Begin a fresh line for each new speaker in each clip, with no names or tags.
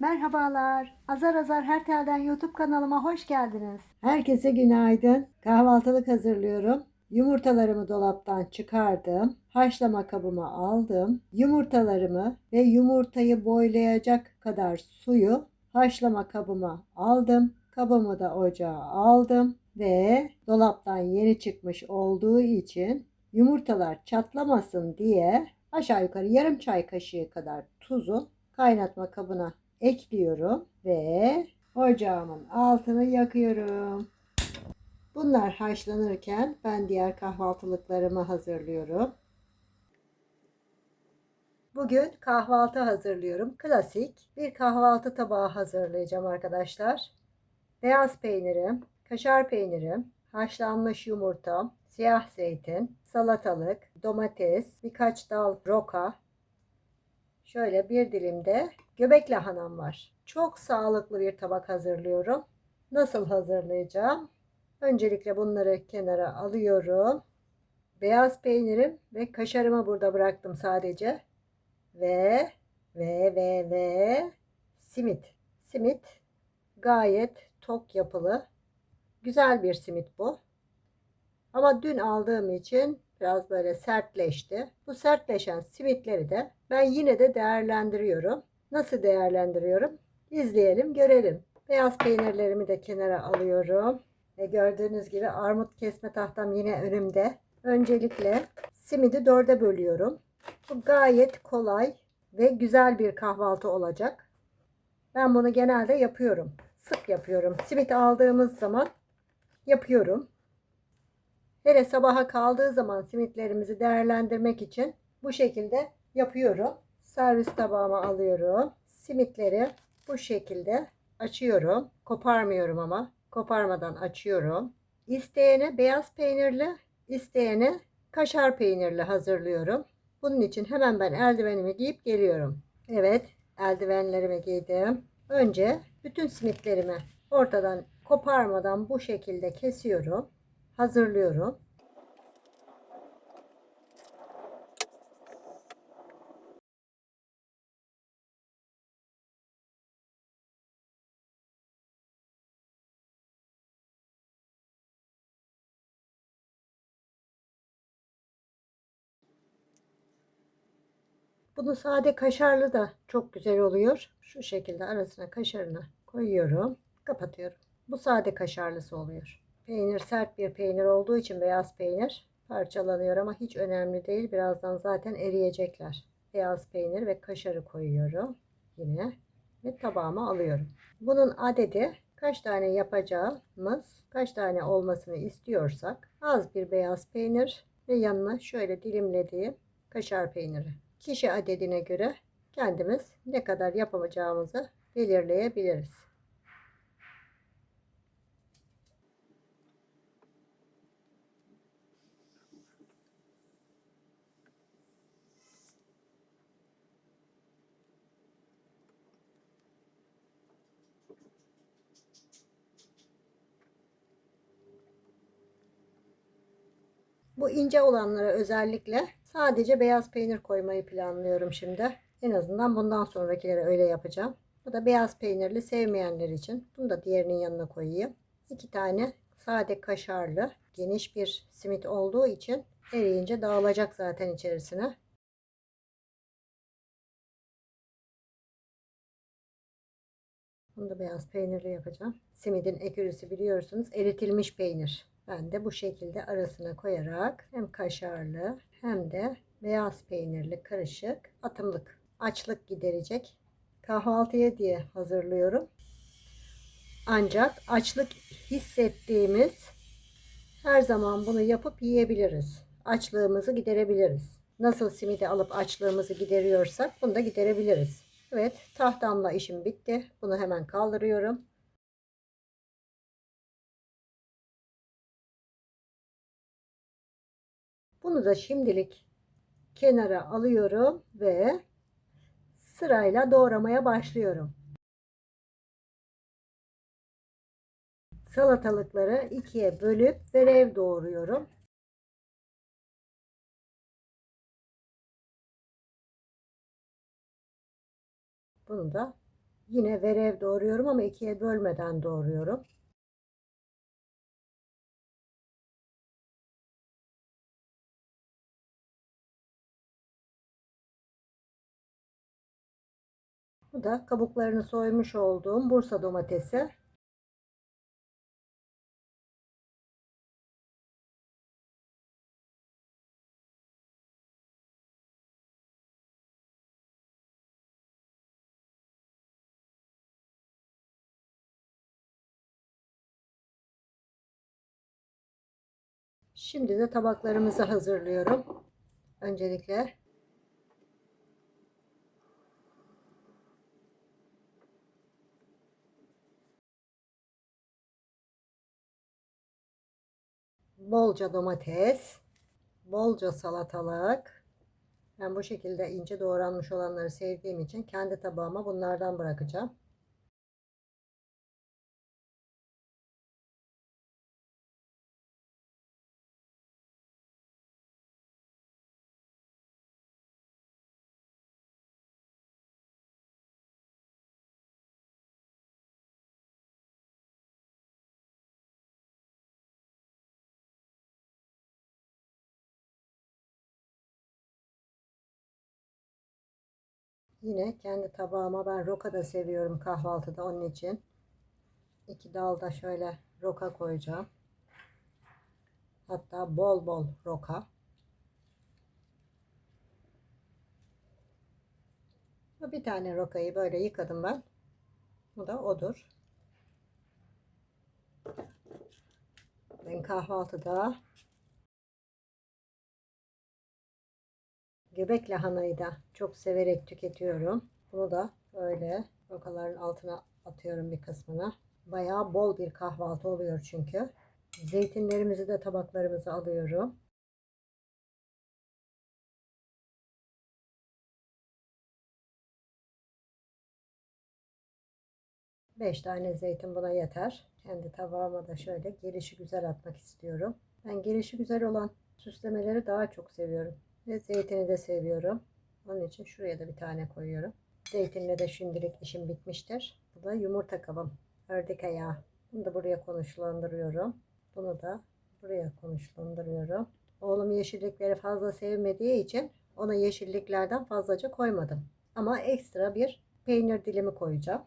Merhabalar. Azar Azar Her Telden YouTube kanalıma hoş geldiniz. Herkese günaydın. Kahvaltılık hazırlıyorum. Yumurtalarımı dolaptan çıkardım. Haşlama kabıma aldım. Yumurtalarımı ve yumurtayı boylayacak kadar suyu haşlama kabıma aldım. Kabımı da ocağa aldım ve dolaptan yeni çıkmış olduğu için yumurtalar çatlamasın diye aşağı yukarı yarım çay kaşığı kadar tuzu kaynatma kabına ekliyorum ve ocağımın altını yakıyorum. Bunlar haşlanırken ben diğer kahvaltılıklarımı hazırlıyorum. Bugün kahvaltı hazırlıyorum. Klasik bir kahvaltı tabağı hazırlayacağım arkadaşlar. Beyaz peynirim, kaşar peynirim, haşlanmış yumurtam, siyah zeytin, salatalık, domates, birkaç dal roka, şöyle bir dilimde göbek lahanam var. Çok sağlıklı bir tabak hazırlıyorum. Nasıl hazırlayacağım? Öncelikle bunları kenara alıyorum. Beyaz peynirim ve kaşarımı burada bıraktım sadece. Ve ve ve ve simit. Simit gayet tok yapılı. Güzel bir simit bu. Ama dün aldığım için biraz böyle sertleşti. Bu sertleşen simitleri de ben yine de değerlendiriyorum. Nasıl değerlendiriyorum? İzleyelim, görelim. Beyaz peynirlerimi de kenara alıyorum. Ve gördüğünüz gibi armut kesme tahtam yine önümde. Öncelikle simidi dörde bölüyorum. Bu gayet kolay ve güzel bir kahvaltı olacak. Ben bunu genelde yapıyorum. Sık yapıyorum. Simit aldığımız zaman yapıyorum. Hele sabaha kaldığı zaman simitlerimizi değerlendirmek için bu şekilde yapıyorum. Servis tabağıma alıyorum. Simitleri bu şekilde açıyorum. Koparmıyorum ama. Koparmadan açıyorum. İsteyene beyaz peynirli, isteyene kaşar peynirli hazırlıyorum. Bunun için hemen ben eldivenimi giyip geliyorum. Evet, eldivenlerimi giydim. Önce bütün simitlerimi ortadan koparmadan bu şekilde kesiyorum. Hazırlıyorum. Bunu sade kaşarlı da çok güzel oluyor. Şu şekilde arasına kaşarını koyuyorum. Kapatıyorum. Bu sade kaşarlısı oluyor. Peynir sert bir peynir olduğu için beyaz peynir parçalanıyor ama hiç önemli değil. Birazdan zaten eriyecekler. Beyaz peynir ve kaşarı koyuyorum. Yine ve tabağıma alıyorum. Bunun adedi kaç tane yapacağımız, kaç tane olmasını istiyorsak az bir beyaz peynir ve yanına şöyle dilimlediğim kaşar peyniri. Kişi adedine göre kendimiz ne kadar yapacağımızı belirleyebiliriz. Bu ince olanlara özellikle sadece beyaz peynir koymayı planlıyorum şimdi. En azından bundan sonrakileri öyle yapacağım. Bu da beyaz peynirli sevmeyenler için. Bunu da diğerinin yanına koyayım. İki tane sade kaşarlı geniş bir simit olduğu için eriyince dağılacak zaten içerisine. Bunu da beyaz peynirli yapacağım. Simidin ekürüsü biliyorsunuz eritilmiş peynir. Ben de bu şekilde arasına koyarak hem kaşarlı hem de beyaz peynirli karışık atımlık açlık giderecek kahvaltıya diye hazırlıyorum. Ancak açlık hissettiğimiz her zaman bunu yapıp yiyebiliriz. Açlığımızı giderebiliriz. Nasıl simidi alıp açlığımızı gideriyorsak bunu da giderebiliriz. Evet tahtamla işim bitti. Bunu hemen kaldırıyorum. Bunu da şimdilik kenara alıyorum ve sırayla doğramaya başlıyorum. Salatalıkları ikiye bölüp verev doğruyorum. Bunu da Yine verev doğruyorum ama ikiye bölmeden doğruyorum. Da kabuklarını soymuş olduğum Bursa domatesi. Şimdi de tabaklarımızı hazırlıyorum. Öncelikle bolca domates, bolca salatalık. Ben bu şekilde ince doğranmış olanları sevdiğim için kendi tabağıma bunlardan bırakacağım. Yine kendi tabağıma ben roka da seviyorum kahvaltıda onun için. iki dal da şöyle roka koyacağım. Hatta bol bol roka. Bir tane rokayı böyle yıkadım ben. Bu da odur. Ben kahvaltıda Göbek lahanayı da çok severek tüketiyorum. Bunu da böyle rokaların altına atıyorum bir kısmına. Bayağı bol bir kahvaltı oluyor çünkü. Zeytinlerimizi de tabaklarımıza alıyorum. Beş tane zeytin buna yeter. Kendi tabağıma da şöyle gelişi güzel atmak istiyorum. Ben gelişi güzel olan süslemeleri daha çok seviyorum. Ve zeytini de seviyorum. Onun için şuraya da bir tane koyuyorum. Zeytinle de şimdilik işim bitmiştir. Bu da yumurta kabım. Ördek ayağı. Bunu da buraya konuşlandırıyorum. Bunu da buraya konuşlandırıyorum. Oğlum yeşillikleri fazla sevmediği için ona yeşilliklerden fazlaca koymadım. Ama ekstra bir peynir dilimi koyacağım.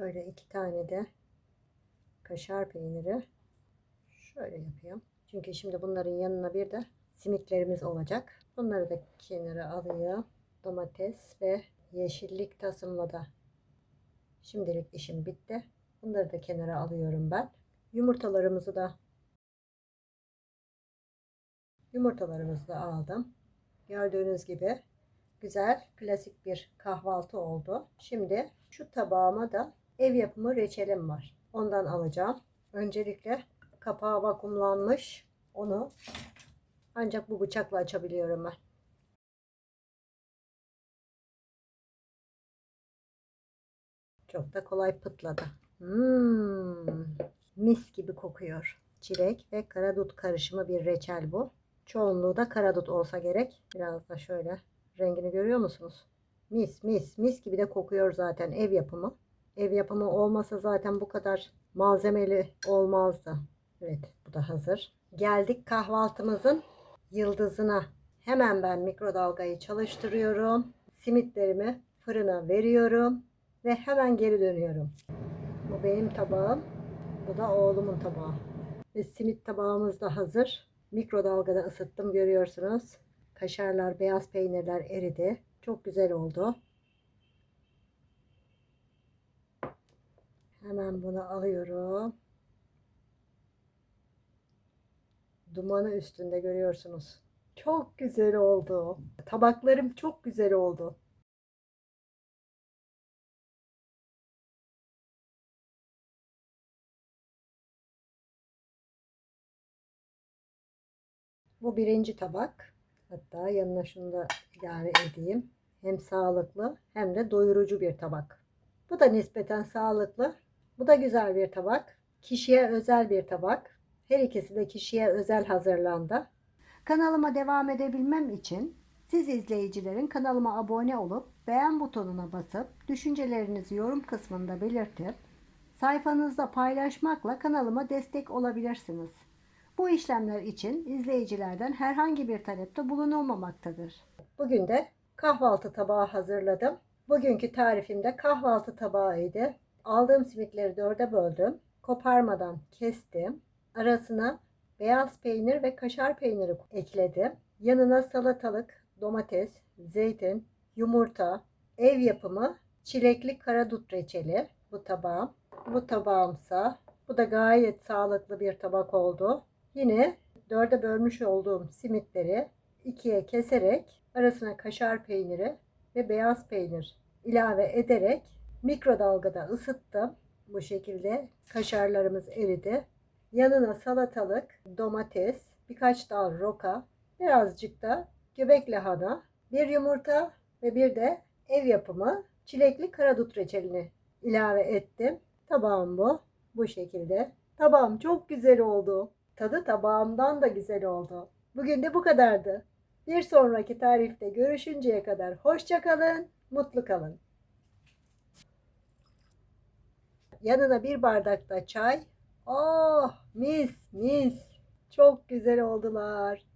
Şöyle iki tane de kaşar peyniri şöyle yapayım. Çünkü şimdi bunların yanına bir de simitlerimiz olacak. Bunları da kenara alayım. Domates ve yeşillik tasımlada. Şimdilik işim bitti. Bunları da kenara alıyorum ben. Yumurtalarımızı da yumurtalarımızı da aldım. Gördüğünüz gibi güzel klasik bir kahvaltı oldu. Şimdi şu tabağıma da ev yapımı reçelim var. Ondan alacağım. Öncelikle kapağı vakumlanmış. Onu ancak bu bıçakla açabiliyorum ben. Çok da kolay pıtladı. Hmm, mis gibi kokuyor. Çilek ve karadut karışımı bir reçel bu. Çoğunluğu da karadut olsa gerek. Biraz da şöyle rengini görüyor musunuz? Mis mis mis gibi de kokuyor zaten ev yapımı. Ev yapımı olmasa zaten bu kadar malzemeli olmazdı. Evet bu da hazır. Geldik kahvaltımızın yıldızına. Hemen ben mikrodalgayı çalıştırıyorum. Simitlerimi fırına veriyorum ve hemen geri dönüyorum. Bu benim tabağım. Bu da oğlumun tabağı. Ve simit tabağımız da hazır. Mikrodalgada ısıttım görüyorsunuz. Kaşarlar, beyaz peynirler eridi. Çok güzel oldu. Hemen bunu alıyorum. Dumanı üstünde görüyorsunuz. Çok güzel oldu. Tabaklarım çok güzel oldu. Bu birinci tabak. Hatta yanına şunu da ilave edeyim. Hem sağlıklı hem de doyurucu bir tabak. Bu da nispeten sağlıklı. Bu da güzel bir tabak. Kişiye özel bir tabak. Her ikisi de kişiye özel hazırlandı. Kanalıma devam edebilmem için siz izleyicilerin kanalıma abone olup beğen butonuna basıp düşüncelerinizi yorum kısmında belirtip sayfanızda paylaşmakla kanalıma destek olabilirsiniz. Bu işlemler için izleyicilerden herhangi bir talepte bulunulmamaktadır. Bugün de kahvaltı tabağı hazırladım. Bugünkü tarifimde kahvaltı tabağıydı. Aldığım simitleri dörde böldüm. Koparmadan kestim. Arasına beyaz peynir ve kaşar peyniri ekledim. Yanına salatalık, domates, zeytin, yumurta, ev yapımı çilekli karadut reçeli bu tabağım. Bu tabağımsa bu da gayet sağlıklı bir tabak oldu. Yine dörde bölmüş olduğum simitleri ikiye keserek arasına kaşar peyniri ve beyaz peynir ilave ederek mikrodalgada ısıttım. Bu şekilde kaşarlarımız eridi. Yanına salatalık, domates, birkaç dal roka, birazcık da göbek lahana, bir yumurta ve bir de ev yapımı çilekli karadut reçelini ilave ettim. Tabağım bu. Bu şekilde. Tabağım çok güzel oldu. Tadı tabağımdan da güzel oldu. Bugün de bu kadardı. Bir sonraki tarifte görüşünceye kadar hoşça kalın, mutlu kalın. Yanına bir bardak da çay. Oh mis mis. Çok güzel oldular.